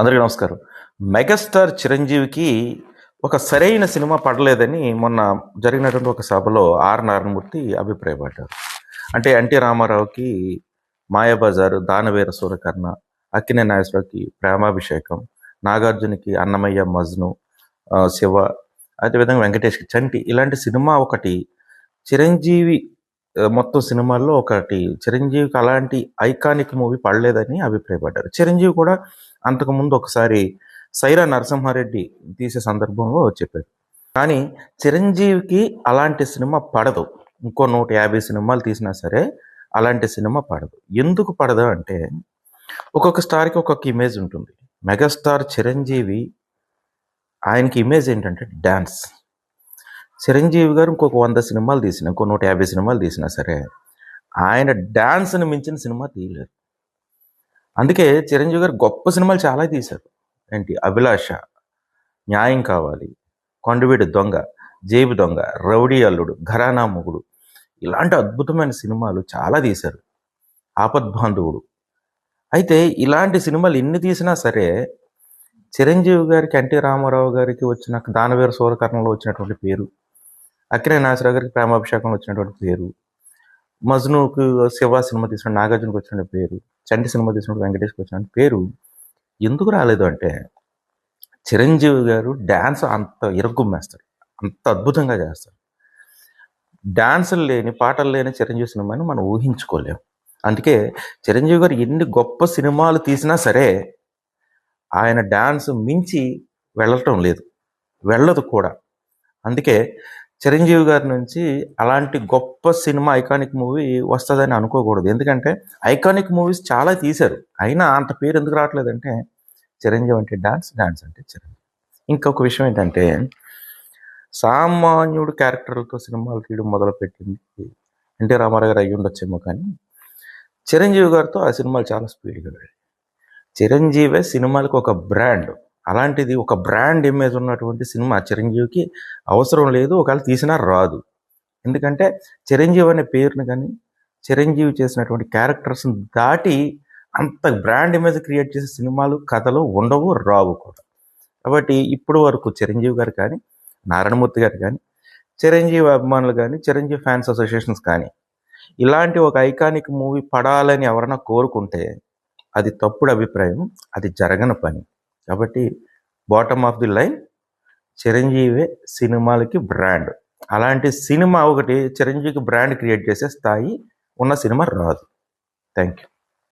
అందరికీ నమస్కారం. మెగాస్టార్ చిరంజీవికి ఒక సరైన సినిమా పడలేదని మొన్న జరిగినటువంటి ఒక సభలో ఆర్ నారాయణమూర్తి అభిప్రాయపడ్డారు. అంటే ఎన్టీ రామారావుకి మాయాబజారు దానవీర సూరకర్ణ అక్కినే నాగేశ్వరరావుకి ప్రేమాభిషేకం నాగార్జునకి అన్నమయ్య మజ్ను శివ అదేవిధంగా వెంకటేష్కి చంటి ఇలాంటి సినిమా ఒకటి చిరంజీవి మొత్తం సినిమాల్లో ఒకటి. చిరంజీవికి అలాంటి ఐకానిక్ మూవీ పడలేదని అభిప్రాయపడ్డారు. చిరంజీవి కూడా అంతకుముందు ఒకసారి సైరా నరసింహారెడ్డి తీసే సందర్భంలో చెప్పారు. కానీ చిరంజీవికి అలాంటి సినిమా పడదు. ఇంకో నూట యాభై సినిమాలు తీసినా సరే అలాంటి సినిమా పడదు. ఎందుకు పడదు అంటే ఒక్కొక్క స్టార్కి ఒక్కొక్క ఇమేజ్ ఉంటుంది. మెగాస్టార్ చిరంజీవి ఆయనకి ఇమేజ్ ఏంటంటే డ్యాన్స్ చిరంజీవి గారు ఇంకొక వంద సినిమాలు తీసిన ఇంకో నూట యాభై సినిమాలు తీసినా సరే ఆయన డ్యాన్స్ని మించిన సినిమా తీయలేరు అందుకే చిరంజీవి గారు గొప్ప సినిమాలు చాలా తీశారు. ఏంటి? అభిలాష న్యాయం కావాలి కొండవీడి దొంగ జేబు దొంగ రౌడీ అల్లుడు ఘరానా మొగుడు ఇలాంటి అద్భుతమైన సినిమాలు చాలా తీశారు. ఆపద్బాంధవుడు అయితే ఇలాంటి సినిమాలు ఎన్ని తీసినా సరే చిరంజీవి గారికి ఎన్టీ రామారావు గారికి వచ్చిన దానవీర సూరకర్ణలో వచ్చినటువంటి పేరు అక్కినే నాగేశ్వరరావు గారికి ప్రేమాభిషేకం వచ్చినటువంటి పేరు. మజ్నుకు శివ సినిమా తీసిన నాగార్జునకు వచ్చిన పేరు. చంటి సినిమా తీసినప్పుడు వెంకటేష్కి వచ్చిన పేరు. ఎందుకు రాలేదు అంటే చిరంజీవి గారు డ్యాన్స్ అంత ఇరగ్గుమ్మేస్తారు అంత అద్భుతంగా చేస్తారు. డ్యాన్సులు లేని పాటలు లేని చిరంజీవి సినిమాని మనం ఊహించుకోలేం. అందుకే చిరంజీవి గారు ఎన్ని గొప్ప సినిమాలు తీసినా సరే ఆయన డ్యాన్స్ మించి వెళ్ళటం లేదు. వెళ్ళదు కూడా. అందుకే చిరంజీవి గారి నుంచి అలాంటి గొప్ప సినిమా ఐకానిక్ మూవీ వస్తుందని అనుకోకూడదు. ఎందుకంటే ఐకానిక్ మూవీస్ చాలా తీశారు. అయినా అంత పేరు ఎందుకు రావట్లేదంటే చిరంజీవి అంటే డాన్స్ డాన్స్ అంటే చిరంజీవి. ఇంకొక విషయం ఏంటంటే సామాన్యుడు క్యారెక్టర్లతో సినిమాలు తీయడం మొదలుపెట్టింది ఎన్టీ రామారావు గారు అయ్యి ఉండొచ్చేమో కానీ చిరంజీవి గారితో ఆ సినిమాలు చాలా స్పీడ్గా వెళ్ళాయి. చిరంజీవే సినిమాలకు ఒక బ్రాండ్. అలాంటిది ఒక బ్రాండ్ ఇమేజ్ ఉన్నటువంటి సినిమా చిరంజీవికి అవసరం లేదు ఒకవేళ తీసినా రాదు. ఎందుకంటే చిరంజీవి అనే పేరుని కానీ చిరంజీవి చేసినటువంటి క్యారెక్టర్స్ని దాటి అంత బ్రాండ్ ఇమేజ్ క్రియేట్ చేసే సినిమాలు కథలు ఉండవు రావు కూడా. కాబట్టి ఇప్పుడు వరకు చిరంజీవి గారు కానీ నారాయణమూర్తి గారు కానీ చిరంజీవి అభిమానులు కానీ చిరంజీవి ఫ్యాన్స్ అసోసియేషన్స్ కానీ ఇలాంటి ఒక ఐకానిక్ మూవీ పడాలని ఎవరైనా కోరుకుంటే అది తప్పుడు అభిప్రాయం అది జరగని పని. కాబట్టి బాటమ్ ఆఫ్ ది లైన్ చిరంజీవే సినిమాలకి బ్రాండ్ అలాంటి సినిమా ఒకటి చిరంజీవికి బ్రాండ్ క్రియేట్ చేసే స్థాయి ఉన్న సినిమా రాదు. Thank you